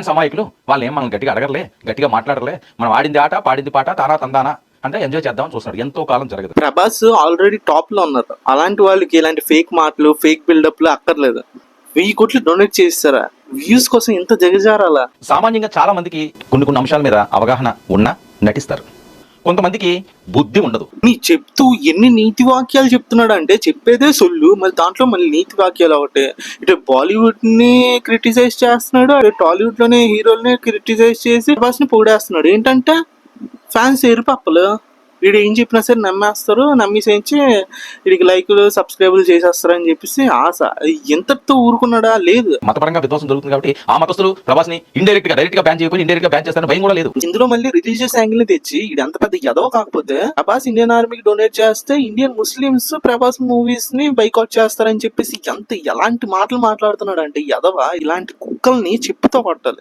Fans అమాయకులు. వాళ్ళు ఏం మనం గట్టిగా అడగలే గట్టిగా మాట్లాడలే మనం ఆడింది ఆట పాడింది పాట తానా తందానా అంటే ఎంజాయ్ చేద్దామని చూస్తున్నాడు ఎంతో కాలం జరగదు. ప్రభాస్ ఆల్రెడీ టాప్లో ఉన్నారు. అలాంటి వాళ్ళకి ఇలాంటి ఫేక్ మాటలు ఫేక్ బిల్డప్లు అక్కర్లేదు. వెయ్యి కోట్లు డొనేట్ చేస్తారా? వ్యూస్ కోసం ఎంత దిగజారాలా? సామాన్యంగా చాలా మందికి కొన్ని కొన్ని అంశాల మీద అవగాహన ఉన్నా నటిస్తారు. కొంతమందికి బుద్ధి ఉండదు. నీ చెప్తూ ఎన్ని నీతి వాక్యాలు చెప్తున్నాడు అంటే చెప్పేదే సొల్లు. మరి దాంట్లో మళ్ళీ నీతి వాక్యాలు ఒకటే. ఇటు బాలీవుడ్ని క్రిటిసైజ్ చేస్తున్నాడు అటు టాలీవుడ్లోనే హీరోల్ని క్రిటిసైజ్ చేసి బాస్ని పొగిడేస్తున్నాడు. ఏంటంటే ఫ్యాన్స్ ఎరుపప్పలు వీడు ఏం చెప్పినా సరే నమ్మేస్తారు నమ్మేసేంచి వీడికి లైకులు సబ్స్క్రైబులు చేసేస్తారు అని చెప్పేసి ఆశ. ఎంతటితో ఊరుకున్నాడా? లేదు. మతపరంగా విధ్వంసం జరుగుతుంది కాబట్టి ఆ మతస్థులు ప్రభాస్ని ఇండైరెక్ట్గా డైరెక్ట్గా బ్యాన్ చేయకపోయి ఇండైరెక్ట్గా బ్యాన్ చేస్తారని భయం కూడా లేదు. ఇందులో మళ్ళీ రిలీజియస్ యాంగిల్ని తెచ్చి ఇది ఎంత పెద్ద ఎదవ కాకపోతే ప్రభాస్ ఇండియన్ ఆర్మీకి డొనేట్ చేస్తే ఇండియన్ ముస్లిమ్స్ ప్రభాస్ మూవీస్ని బైకాట్ చేస్తారని చెప్పేసి ఎంత ఎలాంటి మాటలు మాట్లాడుతున్నాడు అంటే ఎదవ ఇలాంటి కుక్కల్ని చెప్పుతో కొట్టాలి.